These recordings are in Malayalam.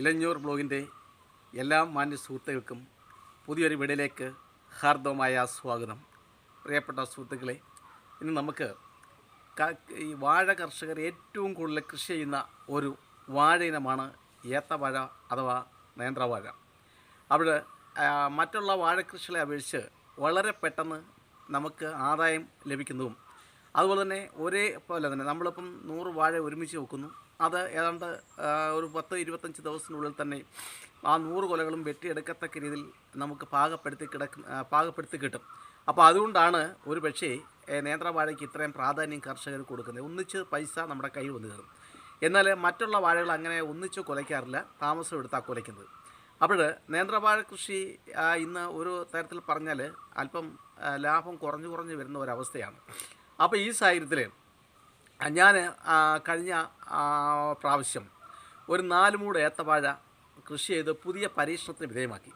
ഇലഞ്ഞൂർ ബ്ലോഗിന്റെ എല്ലാ മാന്യ സുഹൃത്തുക്കൾക്കും പുതിയൊരു വീടിലേക്ക് ഹാർദവമായ സ്വാഗതം. പ്രിയപ്പെട്ട സുഹൃത്തുക്കളെ ഇന്ന് നമുക്ക് ഈ വാഴ കർഷകർ ഏറ്റവും കൂടുതൽ കൃഷി ചെയ്യുന്ന ഒരു വാഴ ഇനമാണ് ഏത്തവാഴ അഥവാ നേന്ത്രവാഴ. അവിടെ മറ്റുള്ള മറ്റുള്ള വാഴക്കൃഷികളെ അപേക്ഷിച്ച് വളരെ പെട്ടെന്ന് നമുക്ക് ആദായം ലഭിക്കുന്നതും. അതുപോലെ തന്നെ ഒരേ പോലെ തന്നെ നമ്മളിപ്പം നൂറ് വാഴ ഒരുമിച്ച് വെക്കുന്നു. അത് ഏതാണ്ട് ഒരു പത്ത് ഇരുപത്തഞ്ച് ദിവസത്തിനുള്ളിൽ തന്നെ ആ നൂറ് കൊലകളും വെട്ടിയെടുക്കത്തക്ക രീതിയിൽ നമുക്ക് പാകപ്പെടുത്തി കിടക്കുന്ന പാകപ്പെടുത്തി കിട്ടും. അപ്പോൾ അതുകൊണ്ടാണ് ഒരു പക്ഷേ നേന്ത്രവാഴയ്ക്ക് ഇത്രയും പ്രാധാന്യം കർഷകർ കൊടുക്കുന്നത്. ഒന്നിച്ച് പൈസ നമ്മുടെ കയ്യിൽ വന്നു കയറും എന്നാൽ മറ്റുള്ള വാഴകൾ അങ്ങനെ ഒന്നിച്ച് കുലയ്ക്കാറില്ല. താമസം എടുത്താൽ കുലയ്ക്കുന്നത്. അപ്പോൾ നേന്ത്രവാഴ കൃഷി ഇന്ന് ഒരു തരത്തിൽ പറഞ്ഞാൽ അല്പം ലാഭം കുറഞ്ഞു കുറഞ്ഞു വരുന്ന ഒരവസ്ഥയാണ്. അപ്പോൾ ഈ സാഹചര്യത്തിൽ ഞാൻ കഴിഞ്ഞ പ്രാവശ്യം ഒരു നാല് മൂട് ഏത്തവാഴ കൃഷി ചെയ്ത് പുതിയ പരീക്ഷണത്തിന് വിധേയമാക്കി.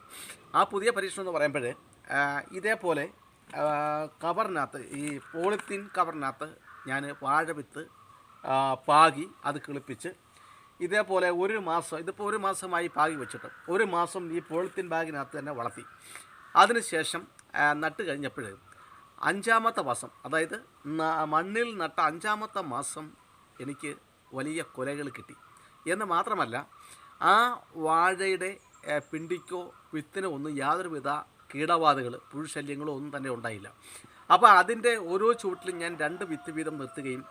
ആ പുതിയ പരീക്ഷണം എന്ന് പറയുമ്പോൾ ഇതേപോലെ കവറിനകത്ത് ഈ പോളിത്തീൻ കവറിനകത്ത് ഞാൻ വാഴ വിത്ത് പാകി അത് കിളിപ്പിച്ച് ഇതേപോലെ ഒരു മാസം ഇതിപ്പോൾ ഒരു മാസമായി പാകി വെച്ചിട്ട് ഒരു മാസം ഈ പോളിത്തീൻ ബാഗിനകത്ത് തന്നെ വളർത്തി. അതിനുശേഷം നട്ട് കഴിഞ്ഞപ്പോൾ അഞ്ചാമത്തെ മാസം അതായത് മണ്ണിൽ നട്ട അഞ്ചാമത്തെ മാസം എനിക്ക് വലിയ കൊലകൾ കിട്ടി. എന്ന് മാത്രമല്ല ആ വാഴയുടെ പിണ്ടിക്കോ വിത്തിനോ ഒന്നും യാതൊരുവിധ കീടബാധകൾ പുഴുശല്യങ്ങളോ ഒന്നും തന്നെ ഉണ്ടായില്ല. അപ്പോൾ അതിന്റെ ഓരോ ചുവട്ടിലും ഞാൻ രണ്ട് വിത്ത് വീതം നിർത്തുകയും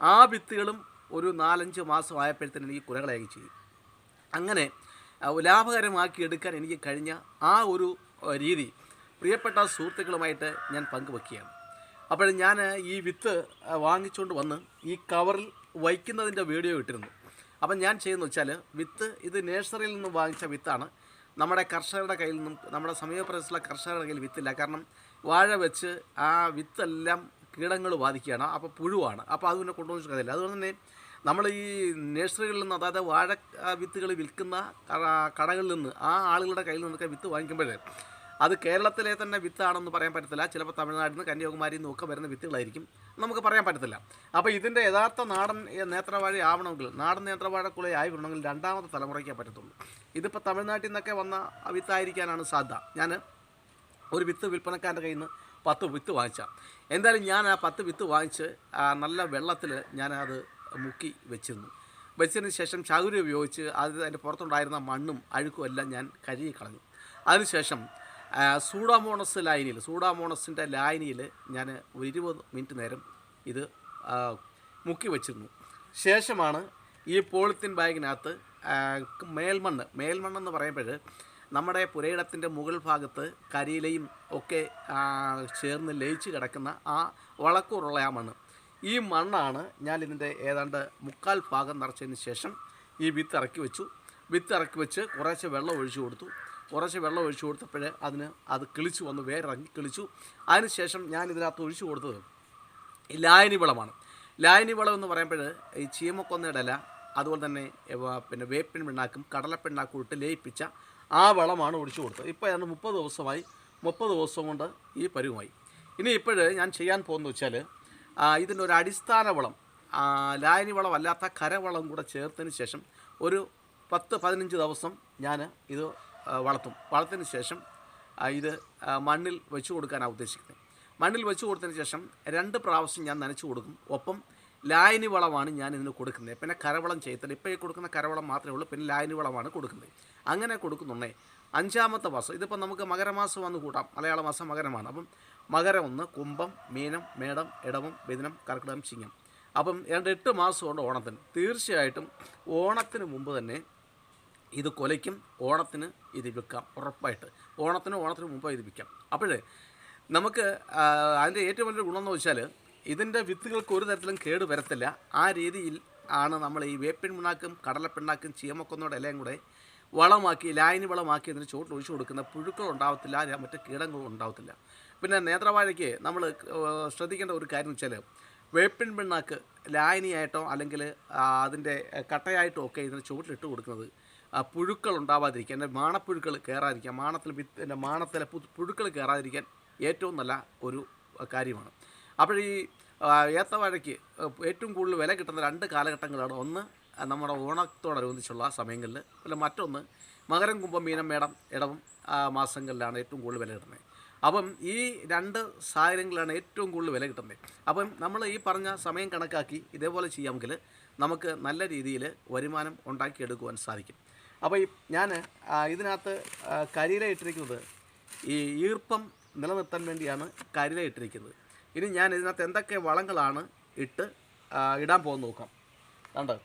ആ വിത്തുകളും ഒരു നാലഞ്ച് മാസം ആയപ്പോഴത്തേന് എനിക്ക് കുലകളായി ചെയ്യും അങ്ങനെ ലാഭകരമാക്കി എടുക്കാൻ എനിക്ക് കഴിഞ്ഞ ആ ഒരു രീതി പ്രിയപ്പെട്ട സുഹൃത്തുക്കളുമായിട്ട് ഞാൻ പങ്കുവെക്കുകയാണ്. അപ്പോൾ ഞാൻ ഈ വിത്ത് വാങ്ങിച്ചുകൊണ്ട് വന്ന് ഈ കവറിൽ വയ്ക്കുന്നതിന്റെ വീഡിയോ ഇട്ടിരുന്നു. അപ്പം ഞാൻ ചെയ്യുന്നത് വെച്ചാൽ വിത്ത് ഇത് നേഴ്സറിയിൽ നിന്നും വാങ്ങിച്ച വിത്താണ്. നമ്മുടെ കർഷകരുടെ കയ്യിൽ നിന്നും നമ്മുടെ സമീപപ്രദേശത്തുള്ള കർഷകരുടെ കയ്യിൽ വിത്തില്ല. കാരണം വാഴ വെച്ച് ആ വിത്തെല്ലാം കീടങ്ങൾ ബാധിക്കുകയാണ്. അപ്പോൾ പുഴുവാണ്. അപ്പോൾ അത് പിന്നെ കൊണ്ടുപോയി കഥയില്ല അതുകൊണ്ട് തന്നെ നമ്മൾ ഈ നേഴ്സറികളിൽ നിന്ന് അതായത് വാഴ വിത്തുകൾ വിൽക്കുന്ന കടകളിൽ നിന്ന് ആ ആളുകളുടെ കയ്യിൽ നിന്നൊക്കെ വിത്ത് വാങ്ങിക്കുമ്പോൾ അത് കേരളത്തിലെ തന്നെ വിത്താണെന്ന് പറയാൻ പറ്റത്തില്ല. ചിലപ്പോൾ തമിഴ്നാട്ടിൽ നിന്ന് കന്യാകുമാരിയിൽ നിന്നൊക്കെ വരുന്ന വിത്തുകളായിരിക്കും. നമുക്ക് പറയാൻ പറ്റത്തില്ല. അപ്പോൾ ഇതിന്റെ യഥാർത്ഥ നാടൻ നേത്രവാഴ ആവണമെങ്കിൽ നാടൻ നേന്ത്രവാഴക്കുള്ള ആയി വരണമെങ്കിൽ രണ്ടാമത്തെ തലമുറയ്ക്കേ പറ്റത്തുള്ളൂ. ഇതിപ്പോൾ തമിഴ്നാട്ടിൽ നിന്നൊക്കെ വന്ന വിത്തായിരിക്കാനാണ് സാധ്യത. ഞാൻ ഒരു വിത്ത് വിൽപ്പനക്കാരന്റെ കയ്യിൽ നിന്ന് പത്ത് വിത്ത് വാങ്ങിച്ച. എന്തായാലും ഞാൻ ആ പത്ത് വിത്ത് വാങ്ങിച്ച് നല്ല വെള്ളത്തിൽ ഞാൻ അത് മുക്കി വെച്ചിരുന്നു. വെച്ചതിന് ശേഷം ചകുരി ഉപയോഗിച്ച് അത് അതിന്റെ പുറത്തുണ്ടായിരുന്ന മണ്ണും അഴുക്കും എല്ലാം ഞാൻ കഴുകി കളഞ്ഞു. അതിനുശേഷം സൂഡാമോണസ് ലൈനിൽ സൂഡാമോണസിന്റെ ലായനിയിൽ ഞാൻ ഒരു ഇരുപത് മിനിറ്റ് നേരം ഇത് മുക്കി വച്ചിരുന്നു. ശേഷമാണ് ഈ പോളിത്തീൻ ബാഗിനകത്ത് മേൽമണ്ണ് മേൽമണ്ണെന്ന് പറയുമ്പോൾ നമ്മുടെ പുരയിടത്തിന്റെ മുകൾ ഭാഗത്ത് കരിയിലയും ഒക്കെ ചേർന്ന് ലയിച്ച് കിടക്കുന്ന ആ വളക്കൂറുള്ള ആ മണ്ണ്. ഈ മണ്ണാണ് ഞാൻ ഇതിന്റെ ഏതാണ്ട് മുക്കാൽ ഭാഗം നിറച്ചതിന് ശേഷം ഈ വിത്ത് ഇറക്കി വെച്ചു. വിത്ത് ഇറക്കി വെച്ച് കുറേശ്ശെ വെള്ളം ഒഴിച്ചു കൊടുത്തു. കുറച്ച് വെള്ളം ഒഴിച്ചു കൊടുത്തപ്പോൾ അതിന് അത് കിളിച്ചു വന്ന് വേറിറങ്ങി കിളിച്ചു. അതിനുശേഷം ഞാൻ ഇതിനകത്ത് ഒഴിച്ചു കൊടുത്തത് ലായനി വളമാണ്. ലായനി വളം എന്ന് പറയുമ്പോൾ ഈ ചീമക്കൊന്നയുടെ ഇല അതുപോലെ തന്നെ പിന്നെ വേപ്പിൻ പിണ്ണാക്കും കടലപ്പിണ്ണാക്കും ഇട്ട് ലയിപ്പിച്ച ആ വളമാണ് ഒഴിച്ചു കൊടുത്തത്. ഇപ്പോൾ ഏതാണ്ട് മുപ്പത് ദിവസമായി മുപ്പത് ദിവസം കൊണ്ട് ഈ പരുവമായി ഇനി ഇപ്പോൾ ഞാൻ ചെയ്യാൻ പോകുന്നത് വെച്ചാൽ ഇതിന്റെ ഒരു അടിസ്ഥാന വളം ലായനി വളം അല്ലാത്ത കരവളം കൂടെ ചേർത്തതിന് ശേഷം ഒരു പത്ത് പതിനഞ്ച് ദിവസം ഞാൻ ഇത് വളർത്തും. വളർത്തിന് ശേഷം ഇത് മണ്ണിൽ വെച്ച് കൊടുക്കാനാണ് ഉദ്ദേശിക്കുന്നത്. മണ്ണിൽ വെച്ച് കൊടുത്തതിന് ശേഷം രണ്ട് പ്രാവശ്യം ഞാൻ നനച്ചു കൊടുക്കും. ഒപ്പം ലായനി വളമാണ് ഞാൻ ഇതിന് കൊടുക്കുന്നത്. പിന്നെ കരവളം ചെയ്യത്തില്ല. ഇപ്പോൾ ഈ കൊടുക്കുന്ന കരവളം മാത്രമേ ഉള്ളൂ. പിന്നെ ലായനി വളമാണ് കൊടുക്കുന്നത്. അങ്ങനെ കൊടുക്കുന്നുണ്ടേ. അഞ്ചാമത്തെ മാസം ഇതിപ്പോൾ നമുക്ക് മകരമാസം വന്ന് കൂട്ടാം. മലയാള മാസം മകരമാണ്. അപ്പം മകരം ഒന്ന് കുംഭം മീനം മേടം ഇടവം മിഥുനം കർക്കിടകം ചിങ്ങം. അപ്പം രണ്ട് എട്ട് മാസമുണ്ട് ഓണത്തിന്. തീർച്ചയായിട്ടും ഓണത്തിന് മുമ്പ് തന്നെ ഇത് കൊലയ്ക്കും ഓണത്തിന് ഇത് വിൽക്കാം ഉറപ്പായിട്ട്. ഓണത്തിന് ഓണത്തിന് മുമ്പ് ഇത് വിൽക്കാം. അപ്പോഴേ നമുക്ക് അതിന്റെ ഏറ്റവും വലിയ ഗുണമെന്ന് വെച്ചാൽ ഇതിന്റെ വിത്തുകൾക്ക് ഒരു തരത്തിലും കേട് വരത്തില്ല. ആ രീതിയിൽ ആണ് നമ്മൾ ഈ വേപ്പിൻ പിണ്ണാക്കും കടലപ്പിണ്ണാക്കും ചീമക്കൊന്നോടെ എല്ലാം കൂടെ വളമാക്കി ലായനി വളമാക്കി അതിന് ചോട്ട് ഒഴിച്ചു കൊടുക്കുന്ന പുഴുക്കൾ ഉണ്ടാവത്തില്ല മറ്റ് കീടങ്ങളും ഉണ്ടാവത്തില്ല. പിന്നെ നേത്രവാഴയ്ക്ക് നമ്മൾ ശ്രദ്ധിക്കേണ്ട ഒരു കാര്യം വെച്ചാൽ വേപ്പിൻ പിണ്ണാക്ക് ലായനിയായിട്ടോ അല്ലെങ്കിൽ അതിന്റെ കട്ടയായിട്ടോ ഒക്കെ ഇതിന് ചുവട്ടിലിട്ട് കൊടുക്കുന്നത് പുഴുക്കൾ ഉണ്ടാവാതിരിക്കാൻ എന്റെ മാണപ്പുഴുക്കൾ കയറാതിരിക്കാൻ മാണത്തിൽ വിത്ത് എന്റെ മാണത്തിലെ പുഴുക്കൾ കയറാതിരിക്കാൻ ഏറ്റവും നല്ല ഒരു കാര്യമാണ്. അപ്പോൾ ഈ ഏത്തവാഴയ്ക്ക് ഏറ്റവും കൂടുതൽ വില കിട്ടുന്ന രണ്ട് കാലഘട്ടങ്ങളാണ്. ഒന്ന് നമ്മുടെ ഓണത്തോടനുബന്ധിച്ചുള്ള സമയങ്ങളിൽ അല്ല മറ്റൊന്ന് മകരം കുംഭം മീനം മേടം ഇടവും മാസങ്ങളിലാണ് ഏറ്റവും കൂടുതൽ വില കിട്ടുന്നത്. അപ്പം ഈ രണ്ട് സാഹചര്യങ്ങളിലാണ് ഏറ്റവും കൂടുതൽ വില കിട്ടുന്നത്. അപ്പം നമ്മൾ ഈ പറഞ്ഞ സമയം കണക്കാക്കി ഇതേപോലെ ചെയ്യാമെങ്കിൽ നമുക്ക് നല്ല രീതിയിൽ വരുമാനം ഉണ്ടാക്കിയെടുക്കുവാൻ സാധിക്കും. അപ്പോൾ ഈ ഞാൻ ഇതിനകത്ത് കരിയില ഇട്ടിരിക്കുന്നത് ഈ ഈർപ്പം നിലനിർത്താൻ വേണ്ടിയാണ് കരിയില ഇട്ടിരിക്കുന്നത്. ഇനി ഞാൻ ഇതിനകത്ത് എന്തൊക്കെ വളങ്ങളാണ് ഇട്ട് ഇടാൻ പോകുന്ന നോക്കാം. കണ്ടോ?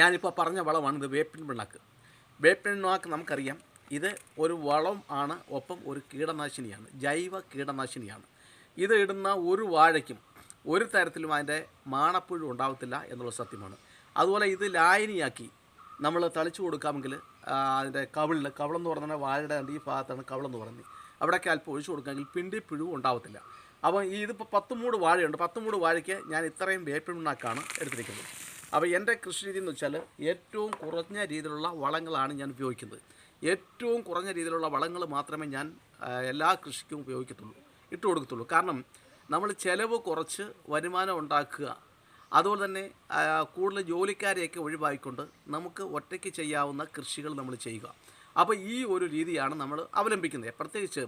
ഞാനിപ്പോൾ പറഞ്ഞ വളമാണ് ഇത് വേപ്പിൻ പിണ്ണാക്ക്. വേപ്പിൻ പിണ്ണാക്ക് നമുക്കറിയാം ഇത് ഒരു വളം ആണ് ഒപ്പം ഒരു കീടനാശിനിയാണ് ജൈവ കീടനാശിനിയാണ്. ഇത് ഇടുന്ന ഒരു വാഴയ്ക്കും ഒരു തരത്തിലും അതിന്റെ മാണപ്പുഴു ഉണ്ടാവത്തില്ല എന്നുള്ള സത്യമാണ്. അതുപോലെ ഇത് ലായനിയാക്കി നമ്മൾ തളിച്ചു കൊടുക്കാമെങ്കിൽ അതിന്റെ കവിളിൽ കവളെന്ന് പറഞ്ഞാൽ വാഴയുടെ ഈ ഭാഗത്താണ് കവളെന്ന് പറയുന്നത് അവിടെയൊക്കെ അല്പം ഒഴിച്ചു കൊടുക്കാമെങ്കിൽ പിണ്ടി പിഴിവ് ഉണ്ടാവത്തില്ല. അപ്പോൾ ഈ ഇതിപ്പോൾ പത്ത് മൂട് വാഴയുണ്ട്. പത്ത് മൂട് വാഴയ്ക്ക് ഞാൻ ഇത്രയും വേപ്പിണ്ണാക്കാണ് എടുത്തിരിക്കുന്നത്. അപ്പോൾ എന്റെ കൃഷി രീതി എന്ന് വെച്ചാൽ ഏറ്റവും കുറഞ്ഞ രീതിയിലുള്ള വളങ്ങളാണ് ഞാൻ ഉപയോഗിക്കുന്നത്. ഏറ്റവും കുറഞ്ഞ രീതിയിലുള്ള വളങ്ങൾ മാത്രമേ ഞാൻ എല്ലാ കൃഷിക്കും ഉപയോഗിക്കത്തുള്ളൂ ഇട്ട് കൊടുക്കത്തുള്ളൂ. കാരണം നമ്മൾ ചിലവ് കുറച്ച് വരുമാനം ഉണ്ടാക്കുക അതുപോലെ തന്നെ കൂടുതൽ ജോലിക്കാരെയൊക്കെ ഒഴിവാക്കിക്കൊണ്ട് നമുക്ക് ഒറ്റയ്ക്ക് ചെയ്യാവുന്ന കൃഷികൾ നമ്മൾ ചെയ്യുക. അപ്പോൾ ഈ ഒരു രീതിയാണ് നമ്മൾ അവലംബിക്കുന്നത്. പ്രത്യേകിച്ച്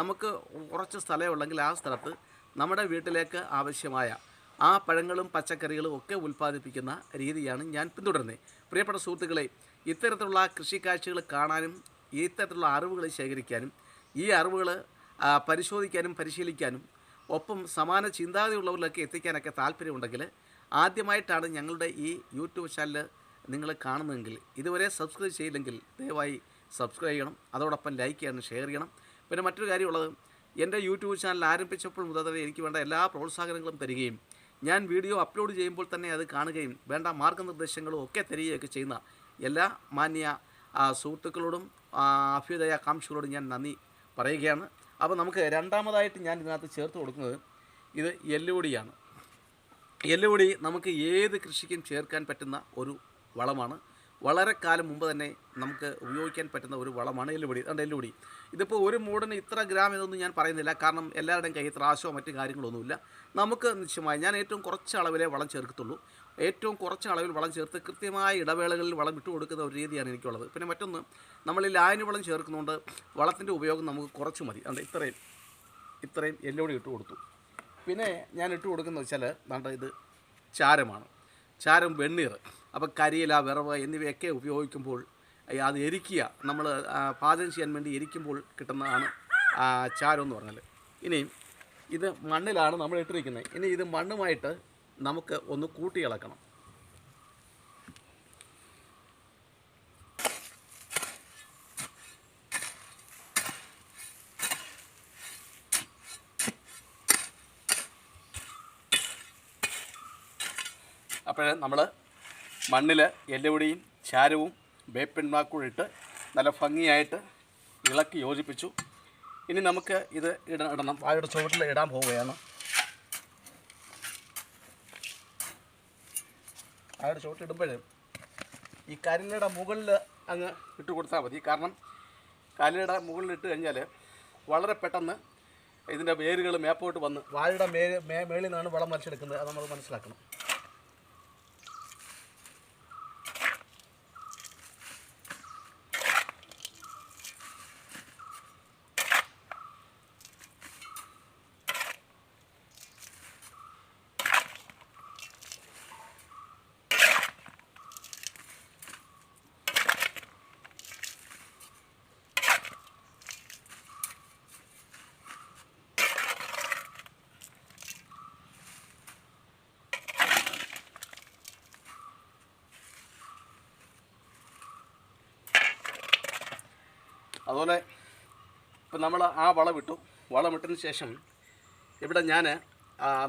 നമുക്ക് കുറച്ച് സ്ഥലമുള്ളെങ്കിൽ ആ സ്ഥലത്ത് നമ്മുടെ വീട്ടിലേക്ക് ആവശ്യമായ ആ പഴങ്ങളും പച്ചക്കറികളും ഒക്കെ ഉൽപ്പാദിപ്പിക്കുന്ന രീതിയാണ് ഞാൻ പിന്തുടരുന്നത്. പ്രിയപ്പെട്ട സുഹൃത്തുക്കളെ ഇത്തരത്തിലുള്ള കൃഷി കാഴ്ചകൾ കാണാനും ഇത്തരത്തിലുള്ള അറിവുകൾ ശേഖരിക്കാനും ഈ അറിവുകൾ പരിശോധിക്കാനും പരിശീലിക്കാനും ഒപ്പം സമാന ചിന്താഗതിയുള്ളവരിലൊക്കെ എത്തിക്കാനൊക്കെ താല്പര്യമുണ്ടെങ്കിൽ ആദ്യമായിട്ടാണ് ഞങ്ങളുടെ ഈ യൂട്യൂബ് ചാനൽ നിങ്ങൾ കാണുന്നതെങ്കിൽ ഇതുവരെ സബ്സ്ക്രൈബ് ചെയ്യില്ലെങ്കിൽ ദയവായി സബ്സ്ക്രൈബ് ചെയ്യണം. അതോടൊപ്പം ലൈക്ക് ചെയ്യണം ഷെയർ ചെയ്യണം. പിന്നെ മറ്റൊരു കാര്യമുള്ളത് എന്റെ യൂട്യൂബ് ചാനൽ ആരംഭിച്ചപ്പോൾ മുതൽ തന്നെ എനിക്ക് വേണ്ട എല്ലാ പ്രോത്സാഹനങ്ങളും തരികയും ഞാൻ വീഡിയോ അപ്ലോഡ് ചെയ്യുമ്പോൾ തന്നെ അത് കാണുകയും വേണ്ട മാർഗനിർദ്ദേശങ്ങളും ഒക്കെ തരികയൊക്കെ ചെയ്യുന്ന എല്ലാ മാന്യ സുഹൃത്തുക്കളോടും അഭ്യുദയ ആകാംക്ഷകളോടും ഞാൻ നന്ദി പറയുകയാണ്. അപ്പോൾ നമുക്ക് രണ്ടാമതായിട്ട് ഞാൻ ഇതിനകത്ത് ചേർത്ത് കൊടുക്കുന്നത് ഇത് എല്ലുപൊടിയാണ് എല്ലുപൊടി നമുക്ക് ഏത് കൃഷിക്കും ചേർക്കാൻ പറ്റുന്ന ഒരു വളമാണ്. വളരെ കാലം മുമ്പ് തന്നെ നമുക്ക് ഉപയോഗിക്കാൻ പറ്റുന്ന ഒരു വളമാണ് എല്ലുപൊടി. അതുകൊണ്ട് എല്ലുപൊടി. ഇതിപ്പോൾ ഒരു മൂടിന് ഇത്ര ഗ്രാം എന്നൊന്നും ഞാൻ പറയുന്നില്ല. കാരണം എല്ലാവരുടെയും കയ്യിൽ ത്രാശോ മറ്റു കാര്യങ്ങളൊന്നുമില്ല. നമുക്ക് നിശ്ചയമായി ഞാൻ ഏറ്റവും കുറച്ച് അളവിലേ വളം ചേർക്കത്തുള്ളൂ. ഏറ്റവും കുറച്ച് അളവിൽ വളം ചേർത്ത് കൃത്യമായ ഇടവേളകളിൽ വളം ഇട്ട് കൊടുക്കുന്ന ഒരു രീതിയാണ് എനിക്കുള്ളത്. പിന്നെ മറ്റൊന്ന് നമ്മൾ ഈ ലായനി വളം ചേർക്കുന്നതുകൊണ്ട് വളത്തിന്റെ ഉപയോഗം നമുക്ക് കുറച്ച് മതി. അതുകൊണ്ട് ഇത്രയും ഇത്രയും എല്ലുപൊടി ഇട്ട് കൊടുത്തു. പിന്നെ ഞാൻ ഇട്ട് കൊടുക്കുന്നത് വെച്ചാൽ നമ്മുടെ ഇത് ചാരമാണ്. ചാരം വെണ്ണീർ. അപ്പോൾ കരിയില വിറവ് എന്നിവയൊക്കെ ഉപയോഗിക്കുമ്പോൾ അത് എരിക്കുക നമ്മൾ പാചകം ചെയ്യാൻ വേണ്ടി എരിക്കുമ്പോൾ കിട്ടുന്നതാണ് ചാരം എന്ന് പറഞ്ഞാൽ ഇനി ഇത് മണ്ണിലാണ് നമ്മൾ ഇട്ടിരിക്കുന്നത്. ഇനി ഇത് മണ്ണുമായിട്ട് നമുക്ക് ഒന്ന് കൂട്ടി ഇളക്കണം. അപ്പോൾ നമ്മൾ മണ്ണിൽ എല്ലുപൊടിയും ചാരവും വേപ്പിൻമാക്കൂടെ ഇട്ട് നല്ല ഭംഗിയായിട്ട് ഇളക്കി യോജിപ്പിച്ചു. ഇനി നമുക്ക് ഇത് ഇട ഇടണം. വാഴയുടെ ചുവട്ടിൽ ഇടാൻ പോവുകയാണ്. വാഴയുടെ ചുവട്ടിൽ ഇടുമ്പോൾ ഈ കരിലയുടെ മുകളിൽ അങ്ങ് ഇട്ട് കൊടുത്താൽ മതി. കാരണം കരിലയുടെ മുകളിൽ ഇട്ട് കഴിഞ്ഞാൽ വളരെ പെട്ടെന്ന് ഇതിന്റെ വേരുകൾ മേപ്പോട്ട് വന്ന് വാഴയുടെ മേ മേ മേളിൽ നിന്നാണ് വളം വലിച്ചെടുക്കുന്നത്. അത് നമ്മൾ മനസ്സിലാക്കണം. അതുപോലെ ഇപ്പം നമ്മൾ ആ വളമിട്ടു വളമിട്ടതിന് ശേഷം ഇവിടെ ഞാൻ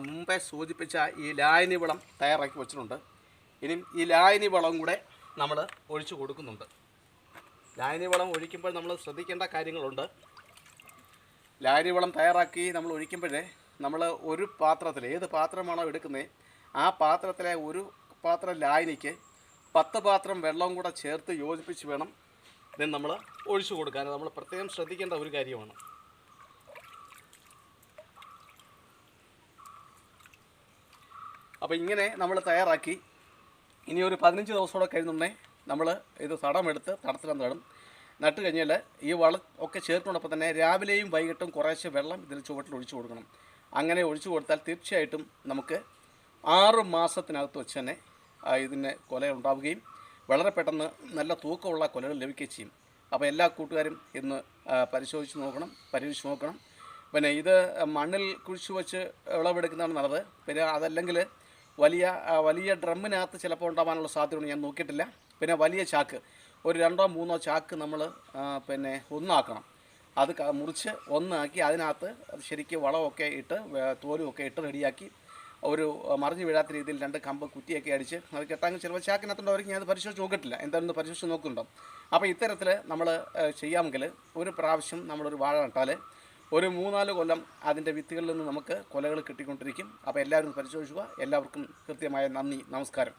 മുമ്പേ സൂചിപ്പിച്ച ഈ ലായനി വളം തയ്യാറാക്കി വെച്ചിട്ടുണ്ട്. ഇനി ഈ ലായനി വളം കൂടെ നമ്മൾ ഒഴിച്ചു കൊടുക്കുന്നുണ്ട്. ലായനി വളം ഒഴിക്കുമ്പോൾ നമ്മൾ ശ്രദ്ധിക്കേണ്ട കാര്യങ്ങളുണ്ട്. ലായനി വളം തയ്യാറാക്കി നമ്മൾ ഒഴിക്കുമ്പോഴേ നമ്മൾ ഒരു പാത്രത്തിൽ ഏത് പാത്രമാണോ എടുക്കുന്നത് ആ പാത്രത്തിലെ ഒരു പാത്രം ലായനിക്ക് പത്ത് പാത്രം വെള്ളവും കൂടെ ചേർത്ത് യോജിപ്പിച്ച് വേണം ഇത് നമ്മൾ ഒഴിച്ചു കൊടുക്കാൻ നമ്മൾ പ്രത്യേകം ശ്രദ്ധിക്കേണ്ട ഒരു കാര്യമാണ്. അപ്പോൾ ഇങ്ങനെ നമ്മൾ തയ്യാറാക്കി. ഇനി ഒരു പതിനഞ്ച് ദിവസത്തോടെ കഴിഞ്ഞുണ്ടേ നമ്മൾ ഇത് തടമെടുത്ത് തടത്തിലും നടും നട്ട് കഴിഞ്ഞാൽ ഈ വള ഒക്കെ ചേർക്കുന്നതോടൊപ്പം തന്നെ രാവിലെയും വൈകിട്ടും കുറേശ്ശെ വെള്ളം ഇതിൽ ചുവട്ടിൽ ഒഴിച്ചു കൊടുക്കണം. അങ്ങനെ ഒഴിച്ചു കൊടുത്താൽ തീർച്ചയായിട്ടും നമുക്ക് ആറ് മാസത്തിനകത്ത് വെച്ച് തന്നെ ഇതിന് കൊല ഉണ്ടാവുകയും വളരെ പെട്ടെന്ന് നല്ല തൂക്കമുള്ള കൊലകൾ ലഭിക്കുകയും ചെയ്യും. അപ്പോൾ എല്ലാ കൂട്ടുകാരും ഇന്ന് പരിശോധിച്ച് നോക്കണം പരിശോധിച്ച് നോക്കണം. പിന്നെ ഇത് മണ്ണിൽ കുഴിച്ചു വെച്ച് വിളവെടുക്കുന്നതാണ് നല്ലത്. പിന്നെ അതല്ലെങ്കിൽ വലിയ വലിയ ഡ്രമ്മിനകത്ത് ചിലപ്പോൾ ഉണ്ടാവാനുള്ള സാധ്യതയുണ്ട്. ഞാൻ നോക്കിയിട്ടില്ല. പിന്നെ വലിയ ചാക്ക്. ഒരു രണ്ടോ മൂന്നോ ചാക്ക് നമ്മൾ പിന്നെ ഒന്നാക്കണം. അത് മുറിച്ച് ഒന്നാക്കി അതിനകത്ത് അത് ശരിക്കും വളമൊക്കെ ഇട്ട് തോലുമൊക്കെ ഇട്ട് റെഡിയാക്കി ഒരു മറിഞ്ഞു വീഴാത്ത രീതിയിൽ രണ്ട് കമ്പ് കുറ്റിയൊക്കെ അടിച്ച് അത് കെട്ടാൻ ചിലപ്പോൾ ചാക്കിനകത്തുണ്ടായിരിക്കും ഞാൻ അത് പരിശോധിച്ച് നോക്കിയിട്ടില്ല. എന്തായാലും പരിശോധിച്ച് നോക്കുന്നുണ്ടോ? അപ്പോൾ ഇത്തരത്തിൽ നമ്മൾ ചെയ്യാമെങ്കിൽ ഒരു പ്രാവശ്യം നമ്മളൊരു വാഴ നട്ടാൽ ഒരു മൂന്നാൽ കൊല്ലം അതിന്റെ വിത്തുകളിൽ നിന്ന് നമുക്ക് കൊലകൾ കിട്ടിക്കൊണ്ടിരിക്കും. അപ്പോൾ എല്ലാവരും പരിശോധിക്കുക എല്ലാവർക്കും കൃത്യമായ നന്ദി നമസ്കാരം.